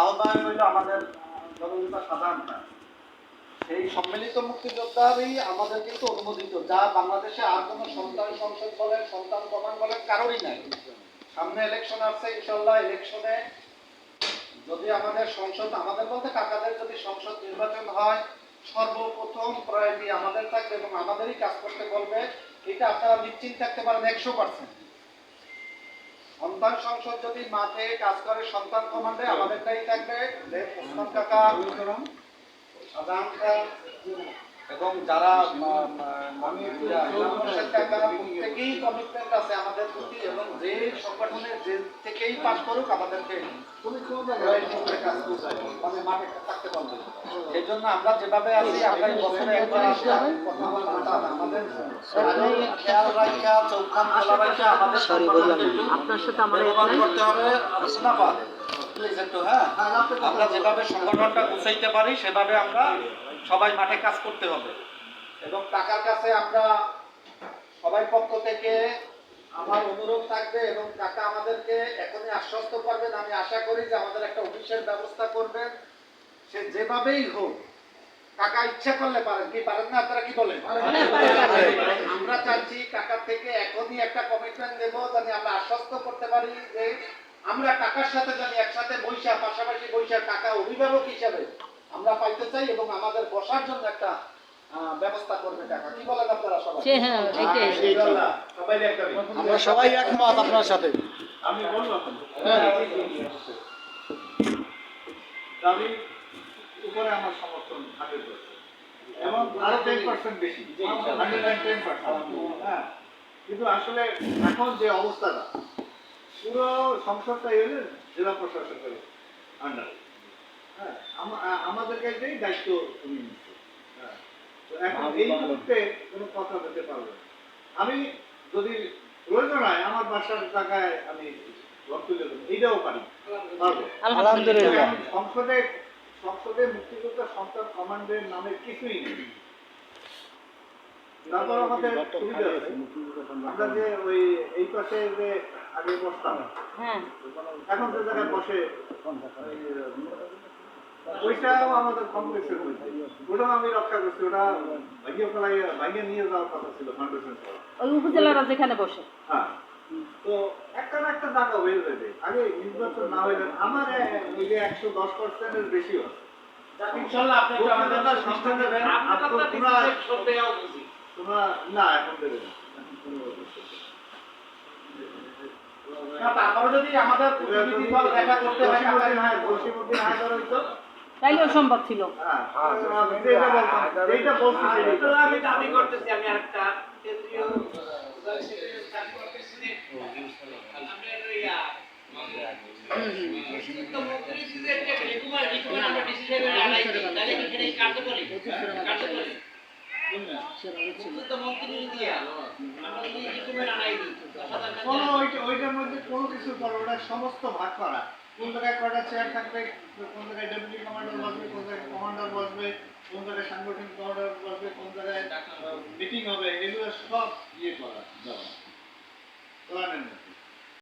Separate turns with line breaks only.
আহ্বায়ক হইল আমাদের সেই সম্মিলিত মুক্তিযোদ্ধারই আমাদের কিন্তু অনুমোদিত, যা বাংলাদেশে আর কোনো সন্তান সংসদ বলেন, সন্তান কমান বলেন, কারোরই নাই। সামনে ইলেকশন আসছে ইনশাল্লাহ ইলেকশনে যদি আমাদের সংসদ, আমাদের বলতে কাকাদের যদি সংসদ নির্বাচন হয়, সর্বপ্রথম প্রায়োরিটি আমাদের থাকবে এবং আমাদেরই কাজ করতে বলবে, এটা আপনারা নিশ্চিন্ত থাকতে পারেন একশো পার্সেন্ট সন্তান সংসদ যদি মাঠে কাজ করে সন্তান কমান্ডে আমাদের আমাদেরটাই থাকবে। সাধারণ এবং যারা প্রত্যেকেই কমিটমেন্ট আছে আমাদের প্রতি এবং যে সংগঠনের যে থেকেই পাশ করুক আমাদেরকে হবে। মানে মাঠে থাকতে পারবে এই জন্য আমরা যেভাবে আছি আমরা বছরে একবার আসি। আমাদের খেয়াল রাখা চৌখান খোলা রাখা আমাদের
আপনার সাথে।
করতে হবে প্লিজ একটু হ্যাঁ আমরা যেভাবে সংগঠনটা গুছাইতে পারি সেভাবে আমরা সবাই মাঠে কাজ করতে হবে। এবং টাকার কাছে আমরা সবাই পক্ষ থেকে আমার অনুরোধ থাকবে এবং টাকা আমাদেরকে এখনই আশ্বস্ত করবেন। আমি আশা করি যে আমাদের একটা অফিসের ব্যবস্থা করবেন। সে যেভাবেই হোক কাকা ইচ্ছা করলে পারেন। কি পারেন না? আপনারা কি বলেন? আমরা চাচ্ছি কাকার থেকে এখনই একটা কমিটমেন্ট দেব জানি আমরা আশ্বস্ত করতে পারি যে আমরা কাকার সাথে জানি বৈশা কাকা অভিভাবক হিসাবে আমরা পাইতে চাই এবং আমাদের বসার জন্য একটা ব্যবস্থা করবে টাকা। কি বলেন আপনারা সবাই?
সে হ্যাঁ এটাই
সবাই একটা
আমরা সবাই একমত আপনার সাথে।
আমি বললাম আমি উপরে আমার সমর্থন হান্ড্রেড এবং আরও টেন পার্সেন্ট বেশি। Hundred and ten percent. হ্যাঁ। কিন্তু আসলে এখন যে অবস্থাটা পুরো সংসদটা এলে জেলা প্রশাসকের আন্ডারে হ্যাঁ আম- আ- দায়িত্ব তুমি নিচ্ছ। হ্যাঁ তো এখন এই মুহূর্তে কোনো কথা বলতে পারব আমি যদি প্রয়োজন হয় আমার বাসার জায়গায় আমি ঘর তুলে দেবো। এইটাও পারি। পারব?
আলহামদুলিল্লাহ।
সংসদে সংসদে মুক্তিযোদ্ধা সন্তান কমান্ডের নামে কিছুই নেই। তারপর আমাদের সুবিধা আছে। আমরা যে ওই এই পাশে যে আগে বসতাম।
হ্যাঁ।
এখন যে জায়গায় বসে ওইটাও আমাদের ওটাও আমি রক্ষা করছি ওটা ভাইয়া ফেলাই ভাইয়া নিয়ে যাওয়ার কথা ছিল ফাউন্ডেশন
ওই উপজেলারা যেখানে বসে।
হ্যাঁ। তো একটা না একটা জায়গা হয়ে যাবে আগে নির্বাচন না হইলে আমার ওই যে একশো দশ পার্সেন্টের বেশি আছে
ইনশাআল্লাহ আপনি আমাদের
সংস্থা দেবেন আপনার তোমরা না এখন দেবে না। এখন কোনো
না, হয়
হায়-
তাইলেও সম্ভব ছিল
হ্যাঁ, আমি
দাবি করতেছি আমি একটা কেন্দ্রীয়
সমস্ত ভাগ করা। কোন জায়গায় কয়টা চেয়ার থাকবে, কোন জায়গায় ডেপুটি কমান্ডার বসবে, কোন জায়গায় কমান্ডার বসবে, কোন জায়গায় সাংগঠনিক কমান্ডার বসবে, কোন জায়গায় মিটিং হবে, এগুলো সব ইয়ে করা, দেওয়া।